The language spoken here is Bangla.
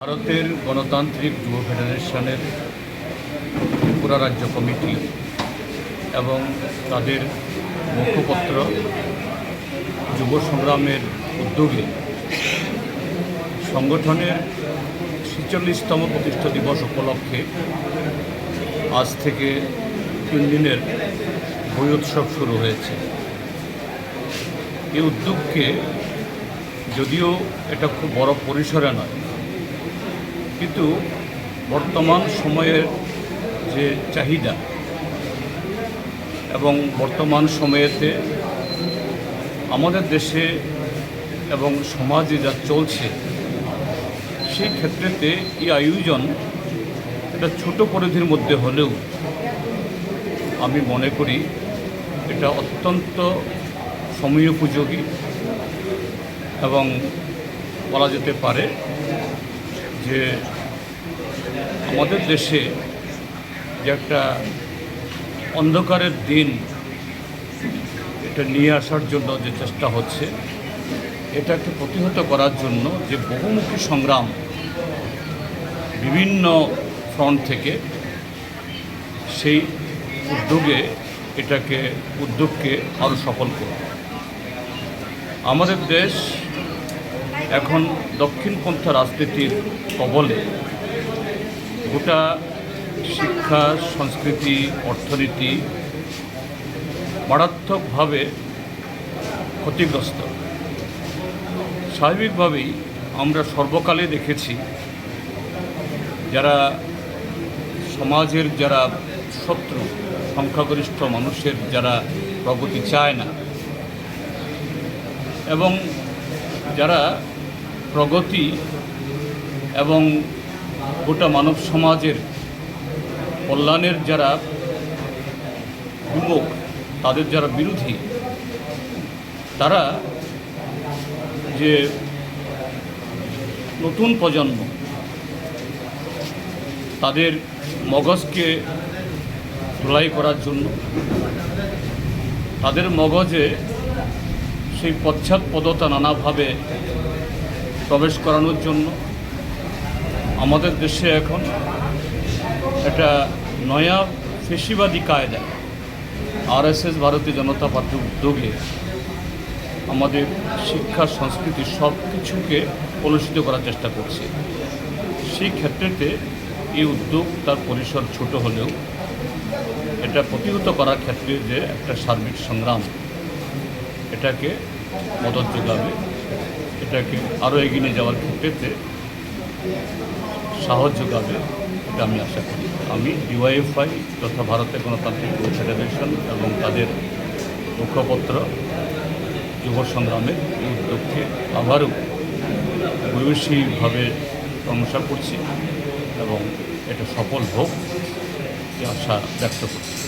ভারতের গণতান্ত্রিক যুব ফেডারেশনের ত্রিপুরা রাজ্য কমিটি এবং তাদের মুখপত্র যুব সংগ্রামের উদ্যোগে সংগঠনের ছেচল্লিশতম প্রতিষ্ঠা দিবস উপলক্ষে আজ থেকে তিন দিনের বই উৎসব শুরু হয়েছে। এই উদ্যোগকে যদিও এটা খুব বড় পরিসরে নয় কিন্তু বর্তমান সময়ের যে চাহিদা এবং বর্তমান সময়েতে আমাদের দেশে এবং সমাজে যা চলছে, সেই ক্ষেত্রেতে এই আয়োজন এটা ছোট পরিধির মধ্যে হলেও আমি মনে করি এটা অত্যন্ত সময়োপযোগী এবং বলা যেতে পারে যে আমাদের দেশে যে একটা অন্ধকারের দিন এটা নিয়ে আসার জন্য যে চেষ্টা হচ্ছে, এটাকে প্রতিহত করার জন্য যে বহুমুখী সংগ্রাম বিভিন্ন ফ্রন্ট থেকে সেই উদ্যোগে এটাকে, উদ্যোগকে আরও সফল করবে। আমাদের দেশ এখন দক্ষিণপন্থা রাজনীতির কবলে গোটা শিক্ষা, সংস্কৃতি, অর্থনীতি মারাত্মকভাবে ক্ষতিগ্রস্ত। স্বাভাবিকভাবেই আমরা সর্বকালে দেখেছি যারা সমাজের যারা শত্রু, সংখ্যাগরিষ্ঠ মানুষের যারা প্রগতি চায় না এবং যারা প্রগতি এবং গোটা মানব সমাজের কল্যাণের যারা যুবক, তাদের যারা বিরোধী, তারা যে নতুন প্রজন্ম, তাদের মগজকে ধুলাই করার জন্য, তাদের মগজে সেই পশ্চাৎপদতা নানাভাবে প্রবেশ করানোর জন্য আমাদের দেশে এখন একটা নয়া ফেসিবাদী কায়দা, আরএসএস ভারতীয় জনতা পার্টির উদ্যোগে আমাদের শিক্ষা, সংস্কৃতি সব কিছুকে কলুষিত করার চেষ্টা করছে। সেই ক্ষেত্রেতে এই উদ্যোগ তার পরিসর ছোট হলেও এটা প্রতিহত করার ক্ষেত্রে যে একটা সার্বিক সংগ্রাম, এটাকে মদত যোগাবে। এটাকে আরও এগিয়ে নিয়ে যাওয়ার ক্ষেত্রে সাহায্য যোগাবে এটা আমি আশা করি। আমি ডিওয়াইএফআই তথা ভারতের গণতান্ত্রিক ফেডারেশন এবং তাদের মুখপত্র যুব সংগ্রামের এই উদ্যোগকে আবারও ভূয়সীভাবে প্রশংসা করছি এবং এটা সফল হোক আশা ব্যক্ত করছি।